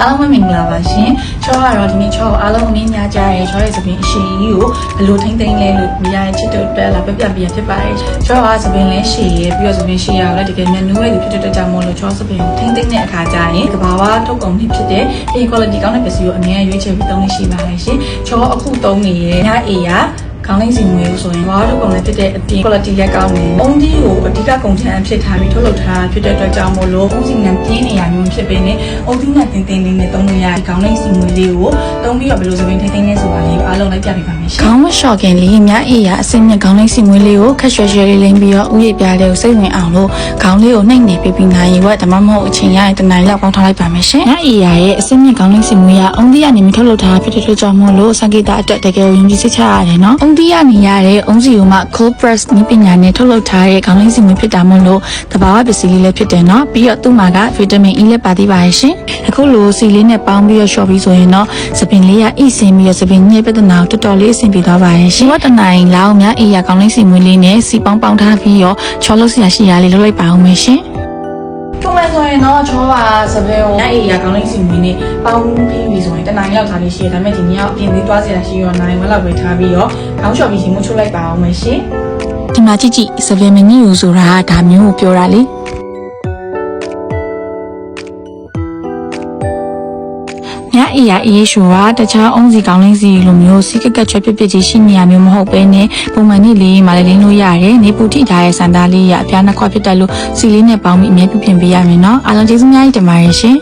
အားလုံးပဲမင်္ဂလာပါရှင်။ချောကတော့ဒီနေ့ချောအားလုံးအနေညာကြရဲချောရဲ့သပင်အရှိကြီးကိုဘယ်လိုထိမ့်သိမ့်လဲလို့မိရရဲ့ချစ်တို့အတွက်လာပြပြပြဖြစ်ပါတယ်။ချောကသပင်လဲရှည်ရဲပြီးတော့သပင်ရှည်ရတော့လည်းတကယ်မြန်နူးရဲ့ဖြစ်တဲ့အတွက်ကြောင့်မို့လို့ချောသပင်ကိုထိမ့်သိမ့်တဲ့အခါကျရင်ကဘာဝထုတ်ကုန်ဖြစ်တဲ့ pay quality ကောင်းတဲ့ပစ္စည်းကိုအများကြီးရွေးချယ်ပြီးသုံးလို့ရှိပါတယ်ရှင်။ချောအခုသုံးနေရဲညအေးရ ကောင်းလေးစီမွေးလို့ဆိုရင်ဘာလို့ပုံလဲဖြစ်တဲ့အပြင် quality လည်းကောင်းတယ်။အုံးကြီးကိုအဓိကကုန်ချမ်းဖြစ်ထားပြီးထုတ်လုပ်ထားဖြစ်တဲ့အတွက်ကြောင့်မို့လို့အုံးစီငံပြင်းနေရမျိုးဖြစ်ပေနဲ့အုံးကြီးငံတင်းတင်းလေးနဲ့သုံးလို့ရဒီကောင်းလေးစီမွေးလေးကိုသုံးပြီးတော့ဘယ်လိုစပင်းထိမ့်သိမ့်နေဆိုတာလေးအားလုံးလိုက်ပြပေးပါမယ်ရှင်။ခေါင်းမလျှော့ခင်လေးမြအေးရအစင်းမြကောင်းလေးစီမွေးလေးကိုခက်ရွှဲရွှဲလေးလိမ့်ပြီးတော့ဥယျာဉ်ပြားလေးကိုစိတ်ဝင်အောင်လို့ခေါင်းလေးကိုနှိမ့်နေပေးပြီးနိုင်ရွက်ဒါမှမဟုတ်အချိန်ရရင်တနိုင်လောက်ပေါင်းထားလိုက်ပါမယ်ရှင်။မြအေးရရဲ့အစင်းမြကောင်းလေးစီမွေးရအုံးကြီးကနေမြထုတ်လုပ်ထားဖြစ်တဲ့အတွက်ကြောင့်မို့လို့စံကိတာအတွက်တကယ်ကိုယဉ်ကျေးစိတ်ချရတယ်နော်။အုံးကြီးကနေရတဲ့အုံးစီကိုမှ cold press နည်းပညာနဲ့ထုတ်လုပ်ထားတဲ့ခေါင်းလေးစီမွေးဖြစ်တာမို့လို့တဘာဝပစ္စည်းလေးလည်းဖြစ်တယ်နော်။ပြီးတော့သူ့မှာကဗီတာမင် E လည်းပါသေးပါရဲ့ရှင်။အခုလိုစီလေးနဲ့ပေါင်းပြီးတော့ short ပြီးဆိုရင်တော့စပင်လေးကအိဆင်းပြီးတော့စပင်ညက်ပြဿနာကိုတော်တော်လေးအဆင်ပြေသွားပါရဲ့ရှင်။ဝတ်တနိုင်လောက်များအေးရခေါင်းလေးစီမွေးလေးနဲ့စီပေါင်းပေါင်းထားပြီးတော့ချောလို့စရာရှိရလေးလုပ်လိုက်ပါအောင်မယ်ရှင်။ထုံးလိုက်ဆိုရင်တော့ ချောပါစပယ်ကိုညအေးရကောင်းလေးစီမွေးနဲ့ပေါင်းပြီးပြီဆိုရင်တနိုင်လောက်ထားလေးရှိရဒါပေမဲ့ဒီနေ့ကအပြင်သေးသွားစရာရှိရောနိုင်ဝက်လောက်ပဲထားပြီးတော့ခေါင်းလျှော်ပြီးရှင်မှုချုပ်လိုက်ပါအောင်မယ်ရှင်ဒီမှာကြည့်ကြည့်စပယ်မနီယူဆိုတာဒါမျိုးကိုပြောတာလေ ညအေးရအေးရှူကတခြားအုံးစီကောင်းလင်းစီလိုမျိုးစီကက်ကက်ချွဲပြစ်ပြစ်ကြီးရှိနေရမျိုးမဟုတ်ပဲနဲ့ပုံမှန်နေ့လေးမှလည်းလင်းလို့ရတယ်နေပူထိထားရဲ့စန္ဒာလေးရအပြားနှစ်ခွက်ဖြစ်တယ်လို့စီလေးနဲ့ပေါင်းပြီးအမြဲပြုပြင်ပေးရမယ်နော်အားလုံးကျေးဇူးများကြီးတင်ပါတယ်ရှင်